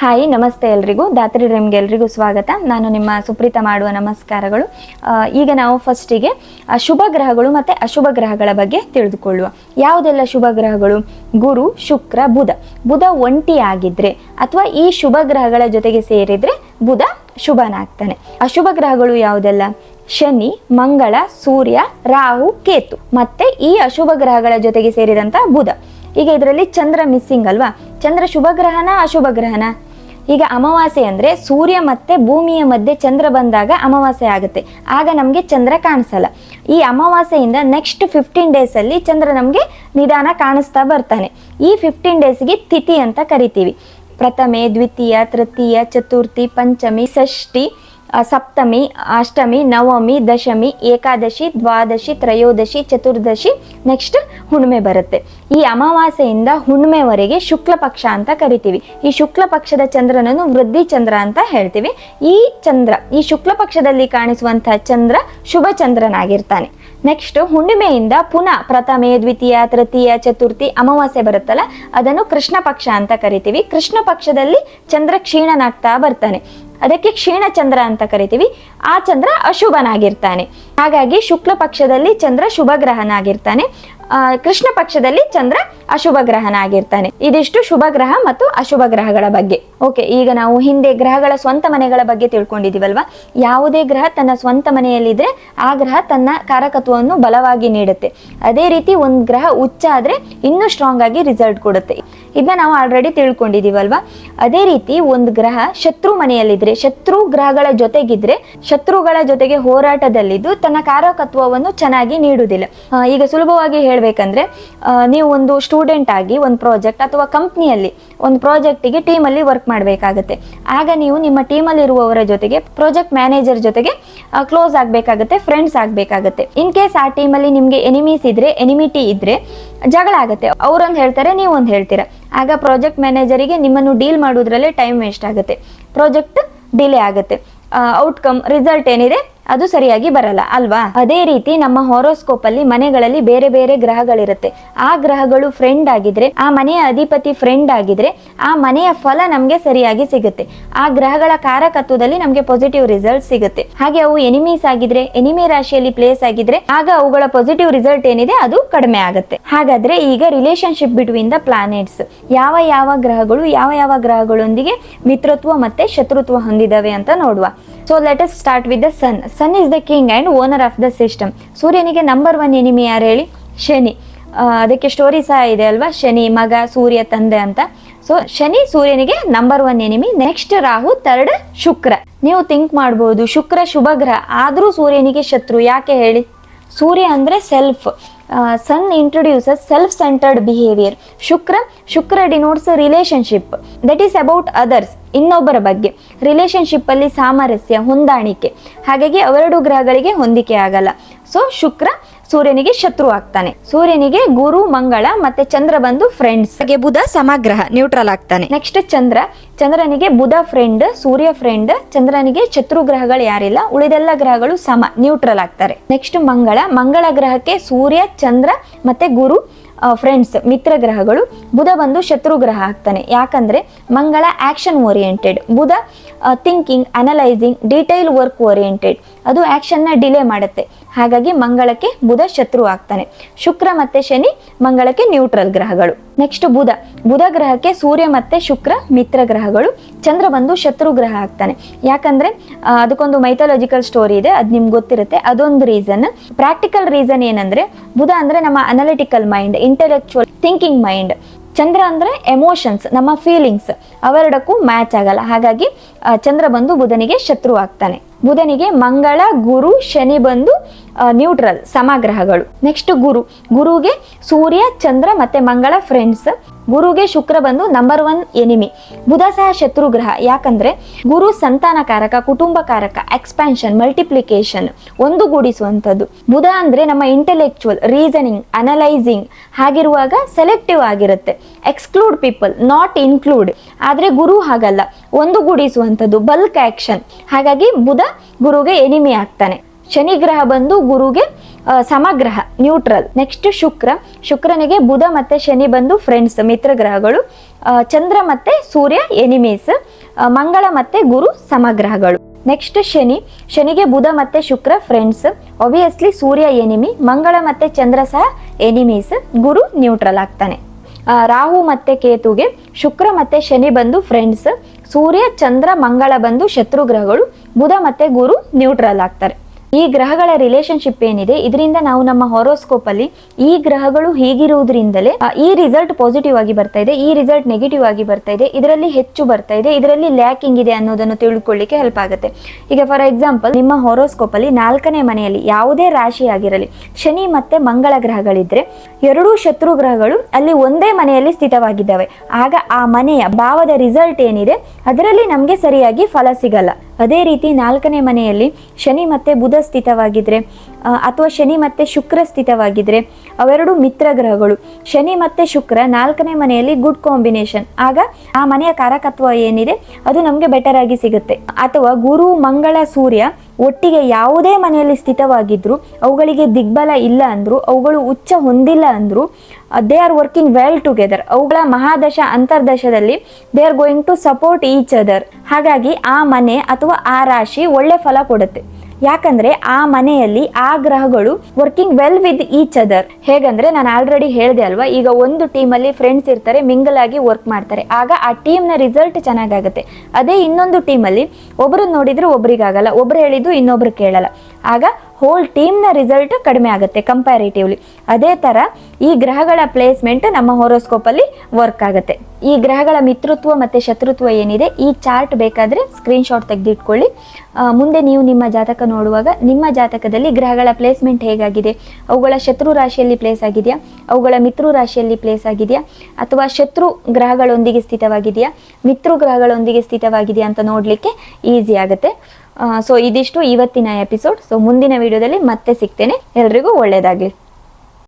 Hi ನಮಸ್ತೆ ಎಲ್ರಿಗೂ. ದಾತ್ರಿ ರೆಮ್ಗೆ ಎಲ್ರಿಗೂ ಸ್ವಾಗತ. ನಾನು ನಿಮ್ಮ ಸುಪ್ರೀತ ಮಾಡುವ ನಮಸ್ಕಾರಗಳು. ಈಗ ನಾವು ಫಸ್ಟಿಗೆ ಶುಭ ಗ್ರಹಗಳು ಮತ್ತು ಅಶುಭ ಗ್ರಹಗಳ ಬಗ್ಗೆ ತಿಳಿದುಕೊಳ್ಳುವ. ಯಾವುದೆಲ್ಲ ಶುಭ ಗ್ರಹಗಳು? ಗುರು, ಶುಕ್ರ, ಬುಧ. ಬುಧ ಒಂಟಿ ಆಗಿದ್ರೆ ಅಥವಾ ಈ ಶುಭ ಗ್ರಹಗಳ ಜೊತೆಗೆ ಸೇರಿದ್ರೆ ಬುಧ ಶುಭನಾಗ್ತಾನೆ ಅಶುಭ ಗ್ರಹಗಳು ಯಾವುದೆಲ್ಲ? ಶನಿ, ಮಂಗಳ, ಸೂರ್ಯ, ರಾಹು, ಕೇತು. ಮತ್ತೆ ಈ ಅಶುಭ ಗ್ರಹಗಳ ಜೊತೆಗೆ ಸೇರಿದಂತ ಬುಧ. ಈಗ ಇದರಲ್ಲಿ ಚಂದ್ರ ಮಿಸ್ಸಿಂಗ್ ಅಲ್ವಾ? ಚಂದ್ರ ಶುಭ ಗ್ರಹನ ಅಶುಭ ಗ್ರಹನ? ಈಗ ಅಮಾವಾಸ್ಯೆ ಅಂದ್ರೆ ಸೂರ್ಯ ಮತ್ತೆ ಭೂಮಿಯ ಮಧ್ಯೆ ಚಂದ್ರ ಬಂದಾಗ ಅಮಾವಾಸ್ಯೆ ಆಗುತ್ತೆ. ಆಗ ನಮಗೆ ಚಂದ್ರ ಕಾಣಿಸಲ್ಲ. ಈ ಅಮಾವಾಸ್ಯೆಯಿಂದ ನೆಕ್ಸ್ಟ್ ಫಿಫ್ಟೀನ್ ಡೇಸ್ ಅಲ್ಲಿ ಚಂದ್ರ ನಮಗೆ ನಿಧಾನ ಕಾಣಿಸ್ತಾ ಬರ್ತಾನೆ. ಈ ಫಿಫ್ಟೀನ್ ಡೇಸ್ಗೆ ತಿಥಿ ಅಂತ ಕರಿತೀವಿ. ಪ್ರಥಮೆ, ದ್ವಿತೀಯ, ತೃತೀಯ, ಚತುರ್ಥಿ, ಪಂಚಮಿ, ಷಷ್ಠಿ. ಸಪ್ತಮಿ, ಅಷ್ಟಮಿ, ನವಮಿ, ದಶಮಿ, ಏಕಾದಶಿ, ದ್ವಾದಶಿ, ತ್ರಯೋದಶಿ, ಚತುರ್ದಶಿ, ನೆಕ್ಸ್ಟ್ ಹುಣ್ಣಿಮೆ ಬರುತ್ತೆ. ಈ ಅಮಾವಾಸ್ಯೆಯಿಂದ ಹುಣ್ಣಿಮೆವರೆಗೆ ಶುಕ್ಲ ಪಕ್ಷ ಅಂತ ಕರಿತೀವಿ. ಈ ಶುಕ್ಲ ಪಕ್ಷದ ಚಂದ್ರನನ್ನು ವೃದ್ಧಿ ಚಂದ್ರ ಅಂತ ಹೇಳ್ತೀವಿ. ಈ ಚಂದ್ರ, ಈ ಶುಕ್ಲ ಪಕ್ಷದಲ್ಲಿ ಕಾಣಿಸುವಂತಹ ಚಂದ್ರ ಶುಭ ಚಂದ್ರನಾಗಿರ್ತಾನೆ ನೆಕ್ಸ್ಟ್ ಹುಣ್ಣಿಮೆಯಿಂದ ಪುನಃ ಪ್ರಥಮೆ, ದ್ವಿತೀಯ, ತೃತೀಯ, ಚತುರ್ಥಿ ಅಮಾವಾಸ್ಯೆ ಬರುತ್ತಲ್ಲ, ಅದನ್ನು ಕೃಷ್ಣ ಪಕ್ಷ ಅಂತ ಕರಿತೀವಿ. ಕೃಷ್ಣ ಪಕ್ಷದಲ್ಲಿ ಚಂದ್ರ ಕ್ಷೀಣನಾಗ್ತಾ ಬರ್ತಾನೆ. ಅದಕ್ಕೆ ಕ್ಷೀಣ ಚಂದ್ರ ಅಂತ ಕರಿತೀವಿ. ಆ ಚಂದ್ರ ಅಶುಭನಾಗಿರ್ತಾನೆ. ಹಾಗಾಗಿ ಶುಕ್ಲ ಪಕ್ಷದಲ್ಲಿ ಚಂದ್ರ ಶುಭ ಗ್ರಹನಾಗಿರ್ತಾನೆ ಕೃಷ್ಣ ಪಕ್ಷದಲ್ಲಿ ಚಂದ್ರ ಅಶುಭ ಗ್ರಹನಾಗಿರ್ತಾನೆ ಇದಿಷ್ಟು ಶುಭ ಗ್ರಹ ಮತ್ತು ಅಶುಭ ಗ್ರಹಗಳ ಬಗ್ಗೆ. ಓಕೆ, ಈಗ ನಾವು ಹಿಂದೆ ಗ್ರಹಗಳ ಸ್ವಂತ ಮನೆಗಳ ಬಗ್ಗೆ ತಿಳ್ಕೊಂಡಿದೀವಲ್ವಾ? ಯಾವುದೇ ಗ್ರಹ ತನ್ನ ಸ್ವಂತ ಮನೆಯಲ್ಲಿದ್ರೆ ಆ ಗ್ರಹ ತನ್ನ ಕಾರಕತ್ವವನ್ನು ಬಲವಾಗಿ ನೀಡುತ್ತೆ. ಅದೇ ರೀತಿ ಒಂದು ಗ್ರಹ ಉಚ್ಚ ಆದ್ರೆ ಇನ್ನೂ ಸ್ಟ್ರಾಂಗ್ ಆಗಿ ರಿಸಲ್ಟ್ ಕೊಡುತ್ತೆ. ಇದನ್ನ ನಾವು ಆಲ್ರೆಡಿ ತಿಳ್ಕೊಂಡಿದೀವಲ್ವಾ? ಅದೇ ರೀತಿ ಒಂದು ಗ್ರಹ ಶತ್ರು ಮನೆಯಲ್ಲಿದ್ರೆ, ಶತ್ರು ಗ್ರಹಗಳ ಜೊತೆಗಿದ್ರೆ, ಶತ್ರುಗಳ ಜೊತೆಗೆ ಹೋರಾಟದಲ್ಲಿದ್ದು ತನ್ನ ಕಾರಕತ್ವವನ್ನು ಚೆನ್ನಾಗಿ ನೀಡುವುದಿಲ್ಲ. ಈಗ ಸುಲಭವಾಗಿ ಹೇಳ್ಬೇಕಂದ್ರೆ ನೀವು ಒಂದು ಸ್ಟೂಡೆಂಟ್ ಆಗಿ ಒಂದು ಪ್ರಾಜೆಕ್ಟ್ ಅಥವಾ ಕಂಪ್ನಿಯಲ್ಲಿ ಒಂದು ಪ್ರಾಜೆಕ್ಟಿಗೆ ಟೀಮಲ್ಲಿ ವರ್ಕ್ ಮಾಡಬೇಕಾಗತ್ತೆ. ಆಗ ನೀವು ನಿಮ್ಮ ಟೀಮಲ್ಲಿರುವವರ ಜೊತೆಗೆ ಪ್ರಾಜೆಕ್ಟ್ ಮ್ಯಾನೇಜರ್ ಜೊತೆಗೆ ಕ್ಲೋಸ್ ಆಗಬೇಕಾಗತ್ತೆ ಫ್ರೆಂಡ್ಸ್ ಆಗಬೇಕಾಗತ್ತೆ. ಇನ್ ಕೇಸ್ ಆ ಟೀಮಲ್ಲಿ ನಿಮಗೆ ಎನಿಮೀಸ್ ಇದ್ರೆ ಎನಿಮಿಟಿ ಇದ್ರೆ, ಜಗಳ ಆಗುತ್ತೆ. ಅವ್ರೊಂದು ಹೇಳ್ತಾರೆ, ನೀವೊಂದು ಹೇಳ್ತೀರಾ? ಆಗ ಪ್ರಾಜೆಕ್ಟ್ ಮ್ಯಾನೇಜರಿಗೆ ನಿಮ್ಮನ್ನು ಡೀಲ್ ಮಾಡೋದ್ರಲ್ಲೇ ಟೈಮ್ ವೇಸ್ಟ್ ಆಗುತ್ತೆ. ಪ್ರಾಜೆಕ್ಟ್ ಡಿಲೇ ಆಗುತ್ತೆ. ಔಟ್ಕಮ್ ರಿಸಲ್ಟ್ ಏನಿದೆ? ಅದು ಸರಿಯಾಗಿ ಬರಲ್ಲ, ಅಲ್ವಾ? ಅದೇ ರೀತಿ ನಮ್ಮ ಹೊರೋಸ್ಕೋಪ್ ಅಲ್ಲಿ ಮನೆಗಳಲ್ಲಿ ಬೇರೆ ಬೇರೆ ಗ್ರಹಗಳಿರುತ್ತೆ. ಆ ಗ್ರಹಗಳು ಫ್ರೆಂಡ್ ಆಗಿದ್ರೆ, ಆ ಮನೆಯ ಅಧಿಪತಿ ಫ್ರೆಂಡ್ ಆಗಿದ್ರೆ, ಆ ಮನೆಯ ಫಲ ನಮ್ಗೆ ಸರಿಯಾಗಿ ಸಿಗುತ್ತೆ. ಆ ಗ್ರಹಗಳ ಕಾರಕತ್ವದಲ್ಲಿ ನಮಗೆ ಪಾಸಿಟಿವ್ ರಿಸಲ್ಟ್ ಸಿಗುತ್ತೆ. ಹಾಗೆ ಅವು ಎನಿಮೀಸ್ ಆಗಿದ್ರೆ ಎನಿಮಿ ರಾಶಿಯಲ್ಲಿ ಪ್ಲೇಸ್ ಆಗಿದ್ರೆ, ಆಗ ಅವುಗಳ ಪಾಸಿಟಿವ್ ರಿಸಲ್ಟ್ ಏನಿದೆ, ಅದು ಕಡಿಮೆ ಆಗುತ್ತೆ. ಹಾಗಾದ್ರೆ ಈಗ ರಿಲೇಶನ್ಶಿಪ್ ಬಿಟ್ವೀನ್ ದ ಪ್ಲಾನೆಟ್ಸ್ ಯಾವ ಯಾವ ಗ್ರಹಗಳು, ಯಾವ ಯಾವ ಗ್ರಹಗಳೊಂದಿಗೆ ಮಿತ್ರತ್ವ ಮತ್ತೆ ಶತ್ರುತ್ವ ಹೊಂದಿದವೆ ಅಂತ ನೋಡುವ. So let us start with the sun sun is the king and owner of the system ಸೂರ್ಯನಿಗೆ ನಂಬರ್ ಒನ್ ಎನಿಮಿ ಯಾರು ಹೇಳಿ? ಶನಿ. ಅದಕ್ಕೆ ಸ್ಟೋರಿ ಸಹ ಇದೆ ಅಲ್ವಾ? ಶನಿ, ಮಗ, ಸೂರ್ಯ, ತಂದೆ ಅಂತ. ಸೊ ಶನಿ ಸೂರ್ಯನಿಗೆ number one enemy next Rahu third Shukra. ನೀವು ಥಿಂಕ್ ಮಾಡ್ಬೋದು. ಶುಕ್ರ ಶುಭ ಗ್ರಹ. ಆದ್ರೂ ಸೂರ್ಯನಿಗೆ ಶತ್ರು. ಯಾಕೆ ಹೇಳಿ? ಸೂರ್ಯ ಅಂದರೆ self sun introduces self centred behaviour Shukra Shukra denotes relationship that is about others ಇನ್ನೊಬ್ಬರ ಬಗ್ಗೆ. ರಿಲೇಷನ್ಶಿಪ್ಪಲ್ಲಿ ಸಾಮರಸ್ಯ, ಹೊಂದಾಣಿಕೆ. ಹಾಗಾಗಿ ಅವೆರಡು ಗ್ರಹಗಳಿಗೆ ಹೊಂದಿಕೆ ಆಗಲ್ಲ ಸೊ ಶುಕ್ರ ಸೂರ್ಯನಿಗೆ ಶತ್ರು ಆಗ್ತಾನೆ. ಸೂರ್ಯನಿಗೆ ಗುರು ಮಂಗಳ ಮತ್ತೆ ಚಂದ್ರ ಬಂದು ಫ್ರೆಂಡ್ಸ್ ಹಾಗೆ ಬುಧ ಸಮಗ್ರಹ ನ್ಯೂಟ್ರಲ್ ಆಗ್ತಾನೆ. ನೆಕ್ಸ್ಟ್ ಚಂದ್ರ. ಚಂದ್ರನಿಗೆ ಬುಧ ಫ್ರೆಂಡ್ ಸೂರ್ಯ ಫ್ರೆಂಡ್ ಚಂದ್ರನಿಗೆ ಶತ್ರು ಗ್ರಹಗಳು ಯಾರಿಲ್ಲ. ಉಳಿದೆಲ್ಲ ಗ್ರಹಗಳು ಸಮ ನ್ಯೂಟ್ರಲ್ ಆಗ್ತಾರೆ. ನೆಕ್ಸ್ಟ್ ಮಂಗಳ. ಮಂಗಳ ಗ್ರಹಕ್ಕೆ ಸೂರ್ಯ ಚಂದ್ರ ಮತ್ತೆ ಗುರು ಫ್ರೆಂಡ್ಸ್ ಮಿತ್ರ ಗ್ರಹಗಳು. ಬುಧ ಬಂದು ಶತ್ರು ಗ್ರಹ ಆಗ್ತಾನೆ. ಯಾಕಂದ್ರೆ Mangala action oriented Budha thinking analysing detail work oriented ಅದು ಆಕ್ಷನ್ನ ಡಿಲೇ ಮಾಡುತ್ತೆ. ಹಾಗಾಗಿ ಮಂಗಳಕ್ಕೆ ಬುಧ ಶತ್ರು ಆಗ್ತಾನೆ. ಶುಕ್ರ ಮತ್ತೆ ಶನಿ ಮಂಗಳಕ್ಕೆ ನ್ಯೂಟ್ರಲ್ ಗ್ರಹಗಳು. ನೆಕ್ಸ್ಟ್ ಬುಧ. ಬುಧ ಗ್ರಹಕ್ಕೆ ಸೂರ್ಯ ಮತ್ತೆ ಶುಕ್ರ ಮಿತ್ರ ಗ್ರಹಗಳು. ಚಂದ್ರ ಬಂದು ಶತ್ರು ಗ್ರಹ ಆಗ್ತಾನೆ. ಯಾಕಂದ್ರೆ ಅದಕ್ಕೊಂದು ಮೈಥಾಲಜಿಕಲ್ ಸ್ಟೋರಿ ಇದೆ, ಅದು ನಿಮ್ಗೆ ಗೊತ್ತಿರುತ್ತೆ. ಅದೊಂದು ರೀಸನ್ ಪ್ರಾಕ್ಟಿಕಲ್ ರೀಸನ್ ಏನಂದ್ರೆ, ಬುಧ ಅಂದ್ರೆ ನಮ್ಮ analytical mind intellectual thinking mind Chandra ಅಂದ್ರೆ ಎಮೋಷನ್ಸ್ ನಮ್ಮ ಫೀಲಿಂಗ್ಸ್ ಅವೆರಡಕ್ಕೂ ಮ್ಯಾಚ್ ಆಗಲ್ಲ. ಹಾಗಾಗಿ ಚಂದ್ರ ಬಂದು ಬುಧನಿಗೆ ಶತ್ರು ಆಗ್ತಾನೆ. ಬುಧನಿಗೆ ಮಂಗಳ, ಗುರು, ಶನಿ ಬಂದು ನ್ಯೂಟ್ರಲ್ ಸಮಗ್ರಹಗಳು. ನೆಕ್ಸ್ಟ್ ಗುರು. ಗುರುಗೆ ಸೂರ್ಯ, ಚಂದ್ರ ಮತ್ತೆ ಮಂಗಳ ಫ್ರೆಂಡ್ಸ್ ಗುರುಗೆ ಶುಕ್ರ ಬಂದು ನಂಬರ್ ಒನ್ ಎನಿಮಿ. ಬುಧ ಸಹ ಶತ್ರು ಗ್ರಹ. ಯಾಕಂದ್ರೆ ಗುರು ಸಂತಾನಕಾರಕ, ಕುಟುಂಬಕಾರಕ ಎಕ್ಸ್ಪ್ಯಾನ್ಷನ್ ಮಲ್ಟಿಪ್ಲಿಕೇಶನ್ ಒಂದುಗೂಡಿಸುವಂಥದ್ದು. ಬುಧ ಅಂದ್ರೆ ನಮ್ಮ ಇಂಟೆಲೆಕ್ಚುವಲ್ ರೀಸನಿಂಗ್ ಅನಲೈಸಿಂಗ್ ಹಾಗಿರುವಾಗ ಸೆಲೆಕ್ಟಿವ್ ಆಗಿರುತ್ತೆ. ಎಕ್ಸ್ಕ್ಲೂಡ್ ಪೀಪಲ್ ನಾಟ್ ಇನ್ಕ್ಲೂಡ್ ಆದ್ರೆ ಗುರು ಹಾಗಲ್ಲ. ಒಂದುಗೂಡಿಸುವಂಥದ್ದು ಬಲ್ಕ್ ಆಕ್ಷನ್ ಹಾಗಾಗಿ ಬುಧ ಗುರುಗೆ ಎನಿಮಿ ಆಗ್ತಾನೆ. ಶನಿ ಗ್ರಹ ಬಂದು ಗುರುಗೆ ಸಮಗ್ರಹ ನ್ಯೂಟ್ರಲ್ ನೆಕ್ಸ್ಟ್ ಶುಕ್ರ. ಶುಕ್ರನಿಗೆ ಬುಧ ಮತ್ತೆ ಶನಿ ಬಂದು ಫ್ರೆಂಡ್ಸ್ ಮಿತ್ರ ಗ್ರಹಗಳು ಚಂದ್ರ ಮತ್ತೆ ಸೂರ್ಯ ಎನಿಮೀಸ್ ಮಂಗಳ ಮತ್ತೆ ಗುರು, ಸಮಗ್ರಹಗಳು. ನೆಕ್ಸ್ಟ್ ಶನಿ. ಶನಿಗೆ ಬುಧ ಮತ್ತೆ Shukra friends obviously Surya enemy Mangala ಮತ್ತೆ ಚಂದ್ರ ಸಹ ಎನಿಮೀಸ್ ಗುರು ನ್ಯೂಟ್ರಲ್ ಆಗ್ತಾನೆ. ರಾಹು ಮತ್ತೆ ಕೇತುಗೆ, ಶುಕ್ರ ಮತ್ತೆ ಶನಿ ಬಂದು ಫ್ರೆಂಡ್ಸ್ ಸೂರ್ಯ, ಚಂದ್ರ, ಮಂಗಳ ಬಂದು ಶತ್ರು ಗ್ರಹಗಳು ಬುಧ ಮತ್ತೆ ಗುರು ನ್ಯೂಟ್ರಲ್ ಆಗ್ತಾರೆ. ಈ ಗ್ರಹಗಳ ರಿಲೇಶನ್ಶಿಪ್ ಏನಿದೆ, ಇದರಿಂದ ನಾವು ನಮ್ಮ ಹೊರೋಸ್ಕೋಪ್ ಅಲ್ಲಿ ಈ ಗ್ರಹಗಳು ಹೀಗಿರುವುದರಿಂದಲೇ ಈ ರಿಸಲ್ಟ್ ಪಾಸಿಟಿವ್ ಆಗಿ ಬರ್ತಾ ಇದೆ, ಈ ರಿಸಲ್ಟ್ ನೆಗೆಟಿವ್ ಆಗಿ ಬರ್ತಾ ಇದೆ, ಇದರಲ್ಲಿ ಹೆಚ್ಚು ಬರ್ತಾ ಇದೆ, ಇದರಲ್ಲಿ ಲ್ಯಾಕಿಂಗ್ ಇದೆ ಅನ್ನೋದನ್ನು ತಿಳ್ಕೊಳ್ಳಿಕ್ಕೆ ಹೆಲ್ಪ್ ಆಗುತ್ತೆ. ಈಗ ಫಾರ್ ಎಕ್ಸಾಂಪಲ್ ನಿಮ್ಮ ಹೊರೋಸ್ಕೋಪ್ ಅಲ್ಲಿ ನಾಲ್ಕನೇ ಮನೆಯಲ್ಲಿ ಯಾವುದೇ ರಾಶಿ ಆಗಿರಲಿ, ಶನಿ ಮತ್ತೆ ಮಂಗಳ ಗ್ರಹಗಳಿದ್ರೆ, ಎರಡೂ ಶತ್ರು ಗ್ರಹಗಳು ಅಲ್ಲಿ ಒಂದೇ ಮನೆಯಲ್ಲಿ ಸ್ಥಿತವಾಗಿದ್ದಾವೆ. ಆಗ ಆ ಮನೆಯ ಭಾವದ ರಿಸಲ್ಟ್ ಏನಿದೆ, ಅದರಲ್ಲಿ ನಮಗೆ ಸರಿಯಾಗಿ ಫಲ ಸಿಗಲ್ಲ. ಅದೇ ರೀತಿ ನಾಲ್ಕನೇ ಮನೆಯಲ್ಲಿ ಶನಿ ಮತ್ತೆ ಬುಧ ಸ್ಥಿತವಾಗಿದ್ರೆ ಆ, ಅಥವಾ ಶನಿ ಮತ್ತೆ ಶುಕ್ರ ಸ್ಥಿತವಾಗಿದ್ರೆ ಅವೆರಡು ಮಿತ್ರ ಗ್ರಹಗಳು. ಶನಿ ಮತ್ತೆ ಶುಕ್ರ ನಾಲ್ಕನೇ ಮನೆಯಲ್ಲಿ ಗುಡ್ ಕಾಂಬಿನೇಷನ್ ಆಗ ಆ ಮನೆಯ ಕಾರಕತ್ವ ಏನಿದೆ? ಅದು ನಮಗೆ ಬೆಟರ್ ಆಗಿ ಸಿಗುತ್ತೆ. ಅಥವಾ ಗುರು ಮಂಗಳ ಸೂರ್ಯ ಒಟ್ಟಿಗೆ ಯಾವುದೇ ಮನೆಯಲ್ಲಿ ಸ್ಥಿತವಾಗಿದ್ರು, ಅವುಗಳಿಗೆ ದಿಗ್ಬಲ ಇಲ್ಲ ಅಂದ್ರು, ಅವುಗಳು ಉಚ್ಚ ಹೊಂದಿಲ್ಲ ಅಂದ್ರು they are working well together ಅವುಗಳ ಮಹಾದಶ ಅಂತರ್ದಶದಲ್ಲಿ they are going to support each other ಹಾಗಾಗಿ ಆ ಮನೆ ಅಥವಾ ಆ ರಾಶಿ ಒಳ್ಳೆ ಫಲ ಕೊಡುತ್ತೆ. ಯಾಕಂದ್ರೆ ಆ ಮನೆಯಲ್ಲಿ ಆ ಗ್ರಹಗಳು working well with each other ಹೇಗಂದ್ರೆ ನಾನು ಆಲ್ರೆಡಿ ಹೇಳಿದೆ ಅಲ್ವಾ? ಈಗ ಒಂದು ಟೀಮ್ ಅಲ್ಲಿ ಫ್ರೆಂಡ್ಸ್ ಇರ್ತಾರೆ ಮಿಂಗಲ್ ಆಗಿ ವರ್ಕ್ ಮಾಡ್ತಾರೆ. ಆಗ ಆ ಟೀಮ್ನ ರಿಸಲ್ಟ್ ಚೆನ್ನಾಗಾಗುತ್ತೆ. ಅದೇ ಇನ್ನೊಂದು ಟೀಮ್ ಅಲ್ಲಿ ಒಬ್ಬರು ನೋಡಿದ್ರೆ ಒಬ್ರಿಗಾಗಲ್ಲ, ಒಬ್ರು ಹೇಳಿದ್ದು ಇನ್ನೊಬ್ರು ಕೇಳಲ್ಲ. ಆಗ ಹೋಲ್ ಟೀಮ್ನ ರಿಸಲ್ಟ್ ಕಡಿಮೆ ಆಗುತ್ತೆ ಕಂಪ್ಯಾರಿಟಿವ್ಲಿ ಅದೇ ಥರ ಈ ಗ್ರಹಗಳ ಪ್ಲೇಸ್ಮೆಂಟ್ ನಮ್ಮ ಹೊರೋಸ್ಕೋಪಲ್ಲಿ ವರ್ಕ್ ಆಗುತ್ತೆ. ಈ ಗ್ರಹಗಳ ಮಿತ್ರತ್ವ ಮತ್ತು ಶತ್ರುತ್ವ ಏನಿದೆ, ಈ ಚಾರ್ಟ್ ಬೇಕಾದರೆ ಸ್ಕ್ರೀನ್ಶಾಟ್ ತೆಗೆದಿಟ್ಕೊಳ್ಳಿ. ಮುಂದೆ ನೀವು ನಿಮ್ಮ ಜಾತಕ ನೋಡುವಾಗ ನಿಮ್ಮ ಜಾತಕದಲ್ಲಿ ಗ್ರಹಗಳ ಪ್ಲೇಸ್ಮೆಂಟ್ ಹೇಗಾಗಿದೆ? ಅವುಗಳ ಶತ್ರು ರಾಶಿಯಲ್ಲಿ ಪ್ಲೇಸ್ ಆಗಿದೆಯಾ? ಅವುಗಳ ಮಿತ್ರ ರಾಶಿಯಲ್ಲಿ ಪ್ಲೇಸ್ ಆಗಿದೆಯಾ? ಅಥವಾ ಶತ್ರು ಗ್ರಹಗಳೊಂದಿಗೆ ಸ್ಥಿತವಾಗಿದೆಯಾ? ಮಿತ್ರ ಗ್ರಹಗಳೊಂದಿಗೆ ಸ್ಥಿತವಾಗಿದೆಯಾ ಅಂತ ನೋಡಲಿಕ್ಕೆ ಈಸಿ ಆಗುತ್ತೆ. ಸೊ ಇದಿಷ್ಟು ಇವತ್ತಿನ ಎಪಿಸೋಡ್ ಸೊ ಮುಂದಿನ ವಿಡಿಯೋದಲ್ಲಿ ಮತ್ತೆ ಸಿಗ್ತೇನೆ. ಎಲ್ರಿಗೂ ಒಳ್ಳೆಯದಾಗಲಿ